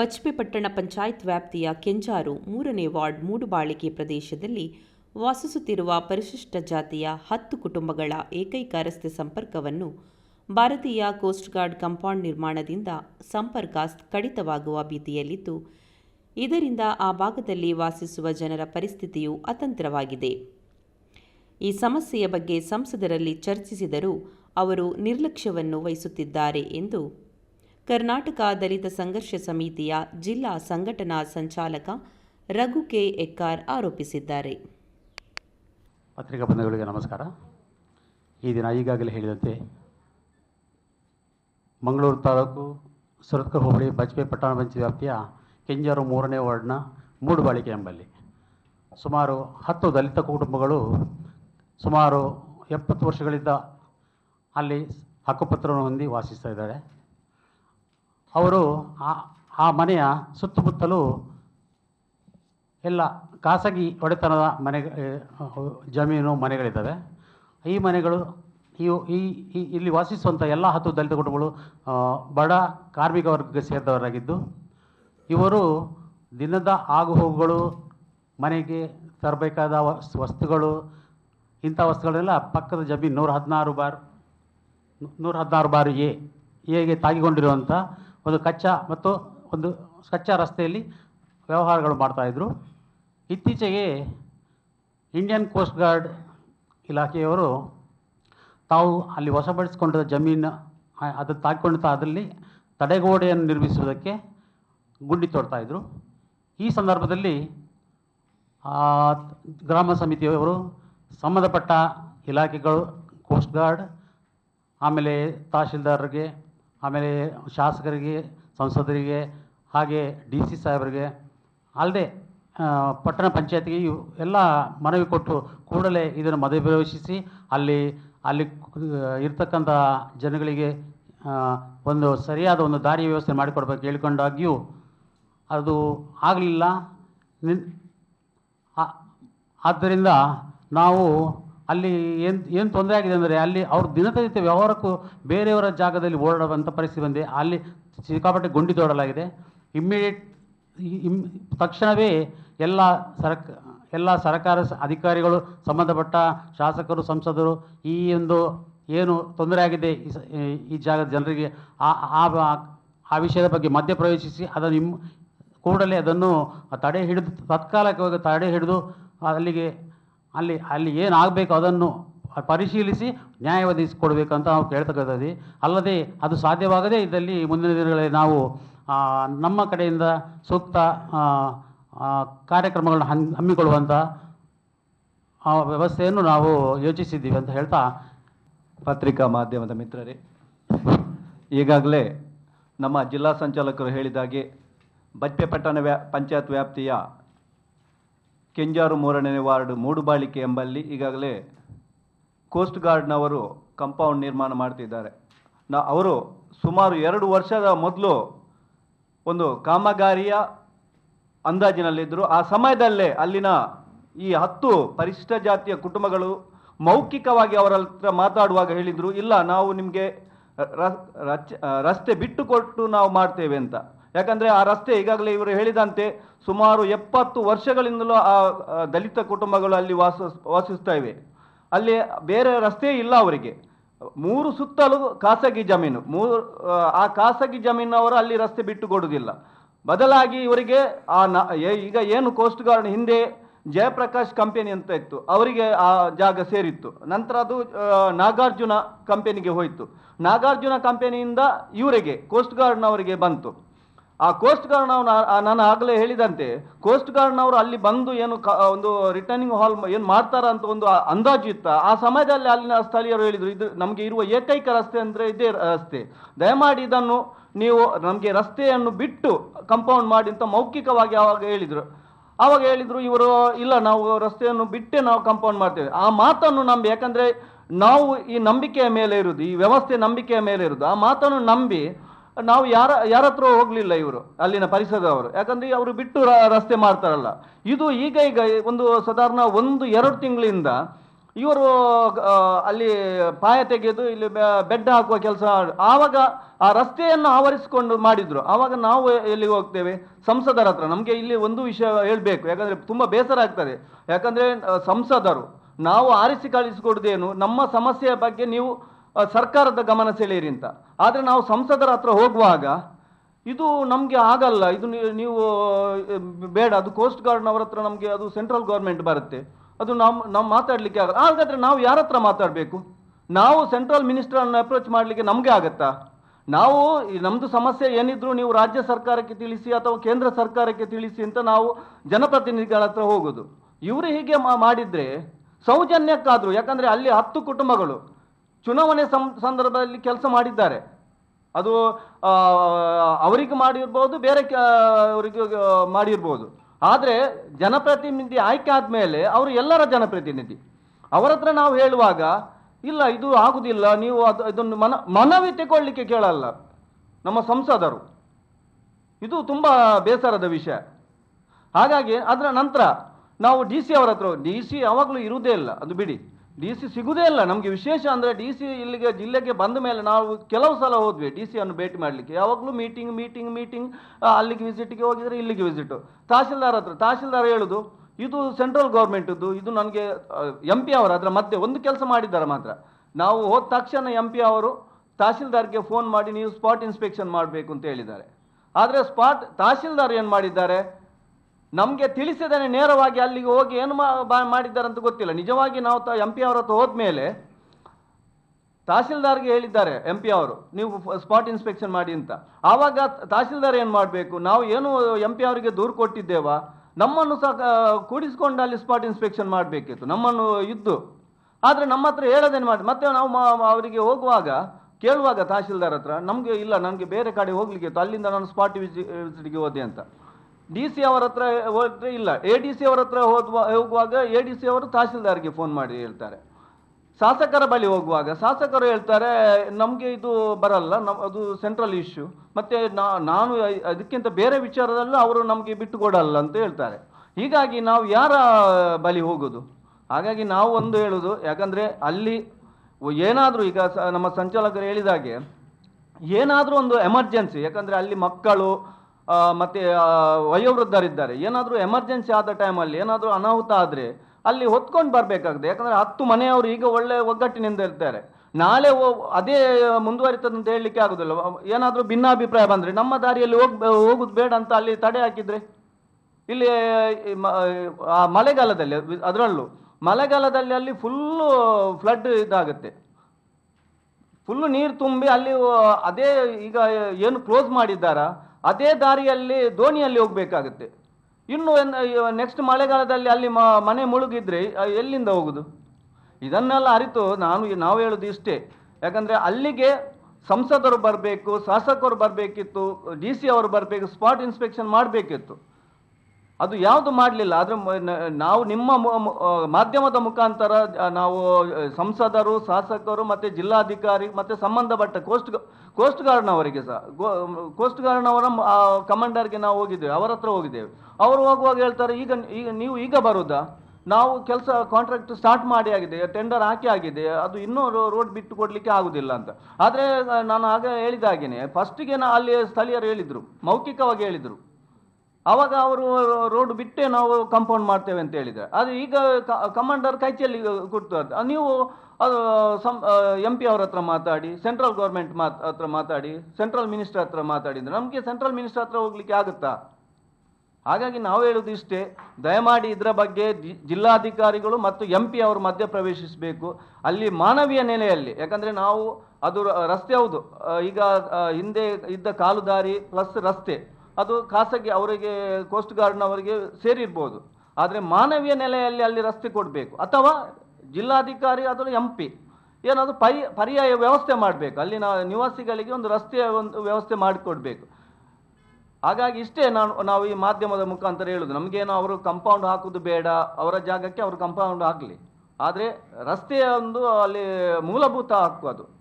ಬಜ್ಪೆ ಪಟ್ಟಣ ಪಂಚಾಯತ್ ವ್ಯಾಪ್ತಿಯ ಕೆಂಜಾರು ಮೂರನೇ ವಾರ್ಡ್ ಮೂಡುಬಾಳಿಕೆ ಪ್ರದೇಶದಲ್ಲಿ ವಾಸಿಸುತ್ತಿರುವ ಪರಿಶಿಷ್ಟ ಜಾತಿಯ ಹತ್ತು ಕುಟುಂಬಗಳ ಏಕೈಕ ರಸ್ತೆ ಸಂಪರ್ಕವನ್ನು ಭಾರತೀಯ ಕೋಸ್ಟ್ ಗಾರ್ಡ್ ಕಂಪೌಂಡ್ ನಿರ್ಮಾಣದಿಂದ ಸಂಪರ್ಕ ಕಡಿತವಾಗುವ ಭೀತಿಯಲ್ಲಿದ್ದು, ಇದರಿಂದ ಆ ಭಾಗದಲ್ಲಿ ವಾಸಿಸುವ ಜನರ ಪರಿಸ್ಥಿತಿಯು ಅತಂತ್ರವಾಗಿದೆ. ಈ ಸಮಸ್ಯೆಯ ಬಗ್ಗೆ ಸಂಸದರಲ್ಲಿ ಚರ್ಚಿಸಿದರೂ ಅವರು ನಿರ್ಲಕ್ಷ್ಯವನ್ನು ವಹಿಸುತ್ತಿದ್ದಾರೆ ಎಂದು ಕರ್ನಾಟಕ ದಲಿತ ಸಂಘರ್ಷ ಸಮಿತಿಯ ಜಿಲ್ಲಾ ಸಂಘಟನಾ ಸಂಚಾಲಕ ರಘು ಕೆ ಎಕ್ಕಾರ್ ಆರೋಪಿಸಿದ್ದಾರೆ. ಪತ್ರಿಕಾ ಬಂಧುಗಳಿಗೆ ನಮಸ್ಕಾರ. ಈ ದಿನ ಈಗಾಗಲೇ ಹೇಳಿದಂತೆ ಮಂಗಳೂರು ತಾಲೂಕು ಸುರತ್ಕ ಹೋಬಳಿ ಬಜ್ಪೆ ಪಟ್ಟಣ ಪಂಚಾಯತ್ ವ್ಯಾಪ್ತಿಯ ಕೆಂಜಾರು ಮೂರನೇ ವಾರ್ಡ್ನ ಮೂಡುಬಾಳಿಕೆ ಎಂಬಲ್ಲಿ ಸುಮಾರು ಹತ್ತು ದಲಿತ ಕುಟುಂಬಗಳು ಸುಮಾರು ಎಪ್ಪತ್ತು ವರ್ಷಗಳಿಂದ ಅಲ್ಲಿ ಹಕ್ಕುಪತ್ರವನ್ನು ಹೊಂದಿ ವಾಸಿಸ್ತಾ ಇದ್ದಾರೆ. ಅವರು ಆ ಮನೆಯ ಸುತ್ತಮುತ್ತಲೂ ಎಲ್ಲ ಖಾಸಗಿ ಒಡೆತನದ ಮನೆ ಜಮೀನು ಮನೆಗಳಿದ್ದಾವೆ. ಈ ಮನೆಗಳು, ಈ ಇಲ್ಲಿ ವಾಸಿಸುವಂಥ ಎಲ್ಲ ಹತ್ತು ದಲಿತ ಕುಟುಂಬಗಳು ಬಡ ಕಾರ್ಮಿಕ ವರ್ಗಕ್ಕೆ ಸೇರಿದವರಾಗಿದ್ದು, ಇವರು ದಿನದ ಆಗುಹೋಗುಗಳು ಮನೆಗೆ ತರಬೇಕಾದ ವಸ್- ವಸ್ತುಗಳು, ಇಂಥ ವಸ್ತುಗಳೆಲ್ಲ ಪಕ್ಕದ ಜಮೀನು ನೂರ ಹದಿನಾರು ಬಾರ್, ನೂರ ಹದಿನಾರು ಬಾರ್ ಎ, ಎಗೆ ತಾಗಿಕೊಂಡಿರುವಂಥ ಒಂದು ಕಚ್ಚಾ ಮತ್ತು ಒಂದು ಕಚ್ಚಾ ರಸ್ತೆಯಲ್ಲಿ ವ್ಯವಹಾರಗಳು ಮಾಡ್ತಾಯಿದ್ರು ಇತ್ತೀಚೆಗೆ ಇಂಡಿಯನ್ ಕೋಸ್ಟ್ ಗಾರ್ಡ್ ಇಲಾಖೆಯವರು ತಾವು ಅಲ್ಲಿ ವಶಪಡಿಸಿಕೊಂಡಿದ್ದ ಜಮೀನು ಅದು ತಾಕೊಂಡಿದ್ದ ಅದರಲ್ಲಿ ತಡೆಗೋಡೆಯನ್ನು ನಿರ್ಮಿಸುವುದಕ್ಕೆ ಗುಂಡಿ ತೋಡ್ತಾಯಿದ್ರು ಈ ಸಂದರ್ಭದಲ್ಲಿ ಗ್ರಾಮ ಸಮಿತಿಯವರು ಸಂಬಂಧಪಟ್ಟ ಇಲಾಖೆಗಳು ಕೋಸ್ಟ್ ಗಾರ್ಡ್ ಆಮೇಲೆ ತಹಶೀಲ್ದಾರರಿಗೆ ಆಮೇಲೆ ಶಾಸಕರಿಗೆ, ಸಂಸದರಿಗೆ, ಹಾಗೆ ಡಿ ಸಿ ಸಾಹೇಬರಿಗೆ, ಅಲ್ಲದೆ ಪಟ್ಟಣ ಪಂಚಾಯತಿಗೆ ಇವು ಎಲ್ಲ ಮನವಿ ಕೊಟ್ಟು ಕೂಡಲೇ ಇದನ್ನು ಮಧ್ಯಪ್ರವೇಶಿಸಿ ಅಲ್ಲಿ ಅಲ್ಲಿ ಇರ್ತಕ್ಕಂಥ ಜನಗಳಿಗೆ ಒಂದು ಸರಿಯಾದ ಒಂದು ದಾರಿ ವ್ಯವಸ್ಥೆ ಮಾಡಿಕೊಡ್ಬೇಕು ಹೇಳ್ಕೊಂಡಾಗ್ಯೂ ಅದು ಆಗಲಿಲ್ಲ. ಆದ್ದರಿಂದ ನಾವು ಅಲ್ಲಿ ಏನು ಏನು ತೊಂದರೆ ಆಗಿದೆ ಅಂದರೆ ಅಲ್ಲಿ ಅವ್ರ ದಿನನಿತ್ಯ ವ್ಯವಹಾರಕ್ಕೂ ಬೇರೆಯವರ ಜಾಗದಲ್ಲಿ ಓಡಾಡುವಂಥ ಪರಿಸ್ಥಿತಿ ಬಂದಿದೆ. ಅಲ್ಲಿ ಸಿಕ್ಕಾಪಟ್ಟೆ ಗುಂಡಿ ತೋಡಲಾಗಿದೆ. ಇಮ್ಮಿಡಿಯೇಟ್ ಇಮ್, ತಕ್ಷಣವೇ ಎಲ್ಲ ಸರಕ, ಎಲ್ಲ ಸರ್ಕಾರ ಅಧಿಕಾರಿಗಳು, ಸಂಬಂಧಪಟ್ಟ ಶಾಸಕರು, ಸಂಸದರು, ಈ ಒಂದು ಏನು ತೊಂದರೆ ಆಗಿದೆ ಈ ಜಾಗದ ಜನರಿಗೆ, ಆ ಆ ವಿಷಯದ ಬಗ್ಗೆ ಮಧ್ಯ ಪ್ರವೇಶಿಸಿ ಅದನ್ನು ಇಮ್, ಕೂಡಲೇ ಅದನ್ನು ತಡೆ ಹಿಡಿದು, ತತ್ಕಾಲಕ್ಕೆ ತಡೆ ಹಿಡಿದು ಅಲ್ಲಿಗೆ ಅಲ್ಲಿ ಅಲ್ಲಿ ಏನಾಗಬೇಕು ಅದನ್ನು ಪರಿಶೀಲಿಸಿ ನ್ಯಾಯ ಒದಗಿಸಿಕೊಡ್ಬೇಕಂತ ನಾವು ಕೇಳ್ತಕ್ಕಂಥದ್ದು. ಅಲ್ಲದೆ ಅದು ಸಾಧ್ಯವಾಗದೇ ಇದ್ದಲ್ಲಿ ಮುಂದಿನ ದಿನಗಳಲ್ಲಿ ನಾವು ನಮ್ಮ ಕಡೆಯಿಂದ ಸೂಕ್ತ ಕಾರ್ಯಕ್ರಮಗಳನ್ನು ಹಮ್ಮಿಕೊಳ್ಳುವಂಥ ವ್ಯವಸ್ಥೆಯನ್ನು ನಾವು ಯೋಚಿಸಿದ್ದೀವಿ ಅಂತ ಹೇಳ್ತಾ ಪತ್ರಿಕಾ ಮಾಧ್ಯಮದ ಮಿತ್ರರೇ, ಈಗಾಗಲೇ ನಮ್ಮ ಜಿಲ್ಲಾ ಸಂಚಾಲಕರು ಹೇಳಿದಾಗೆ ಬಜ್ಪೆ ಪಟ್ಟಣ ವ್ಯಾ, ಪಂಚಾಯತ್ ವ್ಯಾಪ್ತಿಯ ಕೆಂಜಾರು ಮೂರನೇ ವಾರ್ಡ್ ಮೂಡುಬಾಳಿಕೆ ಎಂಬಲ್ಲಿ ಈಗಾಗಲೇ ಕೋಸ್ಟ್ ಗಾರ್ಡ್ನವರು ಕಂಪೌಂಡ್ ನಿರ್ಮಾಣ ಮಾಡ್ತಿದ್ದಾರೆ. ನಾ, ಅವರು ಸುಮಾರು ಎರಡು ವರ್ಷದ ಮೊದಲು ಒಂದು ಕಾಮಗಾರಿಯ ಅಂದಾಜಿನಲ್ಲಿದ್ದರು. ಆ ಸಮಯದಲ್ಲೇ ಅಲ್ಲಿನ ಈ ಹತ್ತು ಪರಿಶಿಷ್ಟ ಜಾತಿಯ ಕುಟುಂಬಗಳು ಮೌಖಿಕವಾಗಿ ಅವರ ಹತ್ರ ಮಾತಾಡುವಾಗ ಹೇಳಿದರು, ಇಲ್ಲ, ನಾವು ನಿಮಗೆ ರಸ್ತೆ ಬಿಟ್ಟು ಕೊಟ್ಟು ನಾವು ಮಾಡ್ತೇವೆ ಅಂತ. ಯಾಕಂದರೆ ಆ ರಸ್ತೆ ಈಗಾಗಲೇ ಇವರು ಹೇಳಿದಂತೆ ಸುಮಾರು ಎಪ್ಪತ್ತು ವರ್ಷಗಳಿಂದಲೂ ಆ ದಲಿತ ಕುಟುಂಬಗಳು ಅಲ್ಲಿ ವಾಸ ವಾಸಿಸ್ತಾ ಇವೆ. ಅಲ್ಲಿ ಬೇರೆ ರಸ್ತೆ ಇಲ್ಲ ಅವರಿಗೆ. ಮೂರು ಸುತ್ತಲೂ ಖಾಸಗಿ ಜಮೀನು. ಮೂರು ಆ, ಖಾಸಗಿ ಜಮೀನವರು ಅಲ್ಲಿ ರಸ್ತೆ ಬಿಟ್ಟು ಕೊಡುವುದಿಲ್ಲ. ಬದಲಾಗಿ ಇವರಿಗೆ ಆ ನ ಈಗ ಏನು ಕೋಸ್ಟ್ ಗಾರ್ಡ್ ಹಿಂದೆ ಜಯಪ್ರಕಾಶ್ ಕಂಪೆನಿ ಅಂತ ಇತ್ತು. ಅವರಿಗೆ ಆ ಜಾಗ ಸೇರಿತ್ತು. ನಂತರ ಅದು ನಾಗಾರ್ಜುನ ಕಂಪೆನಿಗೆ ಹೋಯಿತು. ನಾಗಾರ್ಜುನ ಕಂಪೆನಿಯಿಂದ ಇವರಿಗೆ ಕೋಸ್ಟ್ ಗಾರ್ಡ್ನವರಿಗೆ ಬಂತು. ಆ ಕೋಸ್ಟ್ ಗಾರ್ಡ್ನವ್ರು ನಾನು ಆಗಲೇ ಹೇಳಿದಂತೆ ಕೋಸ್ಟ್ ಗಾರ್ಡ್ನವರು ಅಲ್ಲಿ ಬಂದು ಏನು ಒಂದು ರಿಟರ್ನಿಂಗ್ ಹಾಲ್ ಏನು ಮಾಡ್ತಾರ ಅಂತ ಒಂದು ಅಂದಾಜು ಇತ್ತ. ಆ ಸಮಯದಲ್ಲಿ ಅಲ್ಲಿನ ಸ್ಥಳೀಯರು ಹೇಳಿದರು, ಇದು ನಮಗೆ ಇರುವ ಏಕೈಕ ರಸ್ತೆ ಅಂದರೆ ಇದೇ ರಸ್ತೆ. ದಯಮಾಡಿ ಇದನ್ನು ನೀವು ನಮಗೆ ರಸ್ತೆಯನ್ನು ಬಿಟ್ಟು ಕಂಪೌಂಡ್ ಮಾಡಿ ಅಂತ ಮೌಖಿಕವಾಗಿ ಆವಾಗ ಹೇಳಿದರು. ಆವಾಗ ಹೇಳಿದರು, ಇವರು ಇಲ್ಲ, ನಾವು ರಸ್ತೆಯನ್ನು ಬಿಟ್ಟೆ ನಾವು ಕಂಪೌಂಡ್ ಮಾಡ್ತೇವೆ. ಆ ಮಾತನ್ನು ನಂಬಿ, ಯಾಕಂದರೆ ನಾವು ಈ ನಂಬಿಕೆಯ ಮೇಲೆ ಇರುವುದು, ಈ ವ್ಯವಸ್ಥೆ ನಂಬಿಕೆಯ ಮೇಲೆ ಇರುವುದು. ಆ ಮಾತನ್ನು ನಂಬಿ ನಾವು ಯಾರ ಯಾರ ಹತ್ರ ಹೋಗಲಿಲ್ಲ ಇವರು, ಅಲ್ಲಿನ ಪರಿಸರದವರು ಯಾಕಂದ್ರೆ ಅವರು ಬಿಟ್ಟು ರಸ್ತೆ ಮಾಡ್ತಾರಲ್ಲ. ಇದು ಈಗ ಈಗ ಒಂದು ಸಾಧಾರಣ ಒಂದು, ಎರಡು ತಿಂಗಳಿಂದ ಇವರು ಅಲ್ಲಿ ಪಾಯ ತೆಗೆದು ಇಲ್ಲಿ ಬೆಡ್ ಹಾಕುವ ಕೆಲಸ ಆವಾಗ ಆ ರಸ್ತೆಯನ್ನು ಆವರಿಸಿಕೊಂಡು ಮಾಡಿದ್ರು. ಆವಾಗ ನಾವು ಎಲ್ಲಿಗೆ ಹೋಗ್ತೇವೆ? ಸಂಸದರ ಹತ್ರ. ನಮಗೆ ಇಲ್ಲಿ ಒಂದು ವಿಷಯ ಹೇಳಬೇಕು. ಯಾಕಂದ್ರೆ ತುಂಬಾ ಬೇಸರ ಆಗ್ತದೆ. ಯಾಕಂದ್ರೆ ಸಂಸದರು, ನಾವು ಆರಿಸಿ ಕಳಿಸಿಕೊಡ್ದೇನು ನಮ್ಮ ಸಮಸ್ಯೆಯ ಬಗ್ಗೆ ನೀವು ಸರ್ಕಾರದ ಗಮನ ಸೆಳೆಯಿರಿ ಅಂತ. ಆದರೆ ನಾವು ಸಂಸದರ ಹತ್ರ ಹೋಗುವಾಗ ಇದು ನಮಗೆ ಆಗಲ್ಲ. ಇದು ನೀವು ಬೇಡ. ಅದು ಕೋಸ್ಟ್ ಗಾರ್ಡ್ನವರ ಹತ್ರ ನಮಗೆ ಅದು ಸೆಂಟ್ರಲ್ ಗೌರ್ಮೆಂಟ್ ಬರುತ್ತೆ. ಅದು ನಮ್ಮ ನಮ್ಮ ಮಾತಾಡಲಿಕ್ಕೆ ಆಗಲ್ಲ. ಹಾಗಾದ್ರೆ ನಾವು ಯಾರ ಹತ್ರ ಮಾತಾಡಬೇಕು? ನಾವು ಸೆಂಟ್ರಲ್ ಮಿನಿಸ್ಟರನ್ನು ಅಪ್ರೋಚ್ ಮಾಡಲಿಕ್ಕೆ ನಮಗೆ ಆಗತ್ತಾ? ನಾವು ನಮ್ಮದು ಸಮಸ್ಯೆ ಏನಿದ್ರು ನೀವು ರಾಜ್ಯ ಸರ್ಕಾರಕ್ಕೆ ತಿಳಿಸಿ ಅಥವಾ ಕೇಂದ್ರ ಸರ್ಕಾರಕ್ಕೆ ತಿಳಿಸಿ ಅಂತ ನಾವು ಜನಪ್ರತಿನಿಧಿಗಳ ಹತ್ರ ಹೋಗೋದು. ಇವರು ಹೀಗೆ ಮಾಡಿದರೆ ಸೌಜನ್ಯಕ್ಕಾದರೂ, ಯಾಕಂದರೆ ಅಲ್ಲಿ ಹತ್ತು ಕುಟುಂಬಗಳು ಚುನಾವಣೆ ಸಂದರ್ಭದಲ್ಲಿ ಕೆಲಸ ಮಾಡಿದ್ದಾರೆ. ಅದು ಅವರಿಗೆ ಮಾಡಿರ್ಬೋದು, ಬೇರೆ ಅವರಿಗೆ ಮಾಡಿರ್ಬೋದು. ಆದರೆ ಜನಪ್ರತಿನಿಧಿ ಆಯ್ಕೆ ಆದಮೇಲೆ ಅವರು ಎಲ್ಲರ ಜನಪ್ರತಿನಿಧಿ. ಅವರ ಹತ್ರ ನಾವು ಹೇಳುವಾಗ, ಇಲ್ಲ, ಇದು ಆಗುದಿಲ್ಲ, ನೀವು ಅದು, ಇದನ್ನು ಮನ, ಮನವಿ ತಗೊಳ್ಳಿಕ್ಕೆ ಕೇಳಲ್ಲ. ನಮ್ಮ ಸಂಸದರು. ಇದು ತುಂಬ ಬೇಸರದ ವಿಷಯ. ಹಾಗಾಗಿ ಅದರ ನಂತರ ನಾವು ಡಿ ಸಿ ಅವರ ಹತ್ರ ಡಿ ಸಿ ಯಾವಾಗಲೂ ಇರುವುದೇ ಇಲ್ಲ, ಅದು ಬಿಡಿ. ಡಿ ಸಿ ಸಿಗುವುದೇ ಇಲ್ಲ. ನಮಗೆ ವಿಶೇಷ ಅಂದರೆ ಡಿ ಸಿ ಇಲ್ಲಿಗೆ, ಜಿಲ್ಲೆಗೆ ಬಂದ ಮೇಲೆ ನಾವು ಕೆಲವು ಸಲ ಹೋದ್ವಿ ಡಿ ಸಿಯನ್ನು ಭೇಟಿ ಮಾಡಲಿಕ್ಕೆ. ಯಾವಾಗಲೂ ಮೀಟಿಂಗ್ ಮೀಟಿಂಗ್ ಮೀಟಿಂಗ್ ಅಲ್ಲಿಗೆ ವಿಸಿಟ್ಗೆ ಹೋಗಿದರೆ ಇಲ್ಲಿಗೆ ವಿಸಿಟು ತಹಸೀಲ್ದಾರ್ ಹತ್ರ, ತಹಶೀಲ್ದಾರ್ ಹೇಳುದು, ಇದು ಸೆಂಟ್ರಲ್ ಗೌರ್ಮೆಂಟದ್ದು ಇದು ನನಗೆ ಎಂ ಪಿ ಅವರು ಅದರ ಮಧ್ಯೆ ಒಂದು ಕೆಲಸ ಮಾಡಿದ್ದಾರೆ ಮಾತ್ರ. ನಾವು ಹೋದ ತಕ್ಷಣ ಎಂ ಪಿ ಅವರು ತಹಸೀಲ್ದಾರ್ಗೆ ಫೋನ್ ಮಾಡಿ, ನೀವು ಸ್ಪಾಟ್ ಇನ್ಸ್ಪೆಕ್ಷನ್ ಮಾಡಬೇಕು ಅಂತ ಹೇಳಿದ್ದಾರೆ. ಆದರೆ ಸ್ಪಾಟ್ ತಹಸೀಲ್ದಾರ್ ಏನು ಮಾಡಿದ್ದಾರೆ? ನಮಗೆ ತಿಳಿಸಿದಾನೆ ನೇರವಾಗಿ ಅಲ್ಲಿಗೆ ಹೋಗಿ ಏನು ಮಾಡಿದ್ದಾರೆ ಅಂತ ಗೊತ್ತಿಲ್ಲ. ನಿಜವಾಗಿ ನಾವು ತ, ಎಂ ಪಿ ಅವರ ಹತ್ರ ಹೋದ್ಮೇಲೆ ತಹಶೀಲ್ದಾರ್ಗೆ ಹೇಳಿದ್ದಾರೆ ಎಂ ಪಿ ಅವರು, ನೀವು ಸ್ಪಾಟ್ ಇನ್ಸ್ಪೆಕ್ಷನ್ ಮಾಡಿ ಅಂತ. ಆವಾಗ ತಹಸೀಲ್ದಾರ್ ಏನು ಮಾಡಬೇಕು? ನಾವು ಏನು ಎಂ ಪಿ ಅವರಿಗೆ ದೂರು ಕೊಟ್ಟಿದ್ದೇವಾ? ನಮ್ಮನ್ನು ಸಹ ಕೂಡಿಸ್ಕೊಂಡು ಅಲ್ಲಿ ಸ್ಪಾಟ್ ಇನ್ಸ್ಪೆಕ್ಷನ್ ಮಾಡಬೇಕಿತ್ತು. ನಮ್ಮನ್ನು ಇದ್ದು. ಆದರೆ ನಮ್ಮ ಹತ್ರ ಹೇಳೋದೇನು ಮಾಡಿ, ಮತ್ತೆ ನಾವು ಅವರಿಗೆ ಹೋಗುವಾಗ, ಕೇಳುವಾಗ ತಹಸೀಲ್ದಾರ್ ಹತ್ರ, ನಮಗೆ ಇಲ್ಲ, ನನಗೆ ಬೇರೆ ಕಡೆ ಹೋಗ್ಲಿಕ್ಕೆ ಇತ್ತು ಅಲ್ಲಿಂದ ನಾನು ಸ್ಪಾಟ್ ವಿಸಿಟ್ಗೆ ಹೋದೆ ಅಂತ. ಡಿ ಸಿ ಅವರ ಹತ್ರ ಹೋದ್ರೆ ಇಲ್ಲ. ಎ ಡಿ ಸಿ ಅವರ ಹತ್ರ ಹೋಗುವಾಗ ಎ ಡಿ ಸಿ ಅವರು ತಹಸೀಲ್ದಾರ್ಗೆ ಫೋನ್ ಮಾಡಿ ಹೇಳ್ತಾರೆ. ಶಾಸಕರ ಬಳಿ ಹೋಗುವಾಗ ಶಾಸಕರು ಹೇಳ್ತಾರೆ, ನಮಗೆ ಇದು ಬರಲ್ಲ, ನಮ್, ಅದು ಸೆಂಟ್ರಲ್ ಇಶ್ಯೂ ಮತ್ತೆ ನಾನು ಅದಕ್ಕಿಂತ ಬೇರೆ ವಿಚಾರದಲ್ಲೂ ಅವರು ನಮಗೆ ಬಿಟ್ಟು ಕೊಡಲ್ಲ ಅಂತ ಹೇಳ್ತಾರೆ. ಹೀಗಾಗಿ ನಾವು ಯಾರ ಬಳಿ ಹೋಗೋದು? ಹಾಗಾಗಿ ನಾವು ಒಂದು ಹೇಳೋದು, ಯಾಕಂದರೆ ಅಲ್ಲಿ ಏನಾದರೂ ಈಗ ನಮ್ಮ ಸಂಚಾಲಕರು ಹೇಳಿದಾಗೆ, ಏನಾದರೂ ಒಂದು ಎಮರ್ಜೆನ್ಸಿ ಯಾಕಂದರೆ ಅಲ್ಲಿ ಮಕ್ಕಳು ಮತ್ತೆ ವಯೋವೃದ್ಧರಿದ್ದಾರೆ. ಏನಾದರೂ ಎಮರ್ಜೆನ್ಸಿ ಆದ ಟೈಮಲ್ಲಿ, ಏನಾದರೂ ಅನಾಹುತ ಆದರೆ ಅಲ್ಲಿ ಹೊತ್ಕೊಂಡು ಬರಬೇಕಾಗುತ್ತೆ ಯಾಕಂದರೆ ಹತ್ತು ಮನೆಯವರು ಈಗ ಒಳ್ಳೆ ಒಗ್ಗಟ್ಟಿನಿಂದ ಇರ್ತಾರೆ. ನಾಳೆ ಅದೇ ಮುಂದುವರಿತದೆ ಅಂತ ಹೇಳಲಿಕ್ಕೆ ಆಗೋದಿಲ್ಲ. ಏನಾದರೂ ಭಿನ್ನಾಭಿಪ್ರಾಯ ಬಂದರೆ ನಮ್ಮ ದಾರಿಯಲ್ಲಿ ಹೋಗ್, ಹೋಗೋದು ಬೇಡ ಅಂತ ಅಲ್ಲಿ ತಡೆ ಹಾಕಿದರೆ? ಇಲ್ಲಿ ಆ ಮಳೆಗಾಲದಲ್ಲಿ, ಅದರಲ್ಲೂ ಮಳೆಗಾಲದಲ್ಲಿ ಅಲ್ಲಿ ಫುಲ್ಲು ಫ್ಲಡ್ ಇದಾಗುತ್ತೆ. ಫುಲ್ಲು ನೀರು ತುಂಬಿ ಅಲ್ಲಿ, ಅದೇ ಈಗ ಏನು ಕ್ಲೋಸ್ ಮಾಡಿದ್ದಾರಾ? ಅದೇ ದಾರಿಯಲ್ಲಿ ದೋಣಿಯಲ್ಲಿ ಹೋಗಬೇಕಾಗುತ್ತೆ. ಇನ್ನು ನೆಕ್ಸ್ಟ್ ಮಳೆಗಾಲದಲ್ಲಿ ಅಲ್ಲಿ ಮನೆ ಮುಳುಗಿದ್ರೆ ಎಲ್ಲಿಂದ ಹೋಗುದು? ಇದನ್ನೆಲ್ಲ ಅರಿತು ನಾನು ನಾವು ಹೇಳೋದು ಇಷ್ಟೇ. ಯಾಕಂದ್ರೆ ಅಲ್ಲಿಗೆ ಸಂಸದರು ಬರಬೇಕು, ಶಾಸಕರು ಬರಬೇಕಿತ್ತು, ಡಿ ಸಿ ಅವರು ಬರಬೇಕು ಸ್ಪಾಟ್ ಇನ್ಸ್ಪೆಕ್ಷನ್ ಮಾಡಬೇಕಿತ್ತು. ಅದು ಯಾವುದು ಮಾಡಲಿಲ್ಲ. ಆದರೆ ನಾವು ನಿಮ್ಮ ಮಾಧ್ಯಮದ ಮುಖಾಂತರ ನಾವು ಸಂಸದರು, ಶಾಸಕರು ಮತ್ತು ಜಿಲ್ಲಾಧಿಕಾರಿ ಮತ್ತು ಸಂಬಂಧಪಟ್ಟ ಕೋಸ್ಟ್ ಕೋಸ್ಟ್ ಗಾರ್ಡ್ನವರಿಗೆ ಸಹ ಕೋಸ್ಟ್ ಗಾರ್ಡ್ನವರ ಕಮಾಂಡರ್ಗೆ ನಾವು ಹೋಗಿದ್ದೇವೆ. ಅವರ ಹತ್ರ ಹೋಗಿದ್ದೇವೆ. ಅವರು ಹೋಗುವಾಗ ಹೇಳ್ತಾರೆ, ಈಗ ಈಗ ನೀವು ಈಗ ಬರೋದಾ? ನಾವು ಕೆಲಸ ಕಾಂಟ್ರಾಕ್ಟ್ ಸ್ಟಾರ್ಟ್ ಮಾಡಿ ಆಗಿದೆ ಟೆಂಡರ್ ಹಾಕಿ ಆಗಿದೆ, ಅದು ಇನ್ನೂ ರೋಡ್ ಬಿಟ್ಟು ಕೊಡಲಿಕ್ಕೆ ಆಗುದಿಲ್ಲ ಅಂತ. ಆದರೆ ನಾನು ಆಗ ಹೇಳಿದ ಹಾಗೇನೆ. ಫಸ್ಟಿಗೆ ನಾ ಅಲ್ಲಿ ಸ್ಥಳೀಯರು ಹೇಳಿದರು, ಮೌಖಿಕವಾಗಿ ಹೇಳಿದರು. ಆವಾಗ ಅವರು ರೋಡ್ ಬಿಟ್ಟೆ ನಾವು ಕಾಂಪೌಂಡ್ ಮಾಡ್ತೇವೆ ಅಂತ ಹೇಳಿದ್ದಾರೆ. ಅದು ಈಗ ಕಮಾಂಡರ್ ಕೈಚೆಯಲ್ಲಿ ಕೊಡ್ತಾರೆ ನೀವು ಅದು ಸಂ ಎಂ ಪಿ ಅವ್ರ ಹತ್ರ ಮಾತಾಡಿ ಸೆಂಟ್ರಲ್ ಗೌರ್ಮೆಂಟ್ ಮಾತ್, ಹತ್ರ ಮಾತಾಡಿ ಸೆಂಟ್ರಲ್ ಮಿನಿಸ್ಟರ್ ಹತ್ರ ಮಾತಾಡಿದ್ರೆ ನಮಗೆ ಸೆಂಟ್ರಲ್ ಮಿನಿಸ್ಟರ್ ಹತ್ರ ಹೋಗ್ಲಿಕ್ಕೆ ಆಗುತ್ತಾ? ಹಾಗಾಗಿ ನಾವು ಹೇಳೋದು ಇಷ್ಟೇ, ದಯಮಾಡಿ ಇದರ ಬಗ್ಗೆ ಜಿಲ್ಲಾಧಿಕಾರಿಗಳು ಮತ್ತು ಎಂ ಪಿ ಅವರು ಮಧ್ಯ ಪ್ರವೇಶಿಸಬೇಕು. ಅಲ್ಲಿ ಮಾನವೀಯ ನೆಲೆಯಲ್ಲಿ, ಯಾಕಂದ್ರೆ ನಾವು ಅದು ರಸ್ತೆ ಹೌದು. ಈಗ ಹಿಂದೆ ಇದ್ದ ಕಾಲು ದಾರಿ ಪ್ಲಸ್ ರಸ್ತೆ. ಅದು ಖಾಸಗಿ ಅವರಿಗೆ ಕೋಸ್ಟ್ ಗಾರ್ಡ್ನವರಿಗೆ ಸೇರಿರ್ಬೋದು. ಆದರೆ ಮಾನವೀಯ ನೆಲೆಯಲ್ಲಿ ಅಲ್ಲಿ ರಸ್ತೆ ಕೊಡಬೇಕು. ಅಥವಾ ಜಿಲ್ಲಾಧಿಕಾರಿ ಅಥವಾ ಎಂ ಪಿ ಏನಾದರೂ ಪರಿ, ಪರ್ಯಾಯ ವ್ಯವಸ್ಥೆ ಮಾಡಬೇಕು. ಅಲ್ಲಿನ ನಿವಾಸಿಗಳಿಗೆ ಒಂದು ರಸ್ತೆಯ ಒಂದು ವ್ಯವಸ್ಥೆ ಮಾಡಿಕೊಡ್ಬೇಕು. ಹಾಗಾಗಿ ಇಷ್ಟೇ ನಾನು, ನಾವು ಈ ಮಾಧ್ಯಮದ ಮುಖಾಂತರ ಹೇಳೋದು. ನಮಗೇನು ಅವರು ಕಂಪೌಂಡ್ ಹಾಕೋದು ಬೇಡ. ಅವರ ಜಾಗಕ್ಕೆ ಅವರು ಕಂಪೌಂಡ್ ಹಾಕಲಿ. ಆದರೆ ರಸ್ತೆಯ ಒಂದು ಅಲ್ಲಿ ಮೂಲಭೂತ ಹಕ್ಕು ಅದು.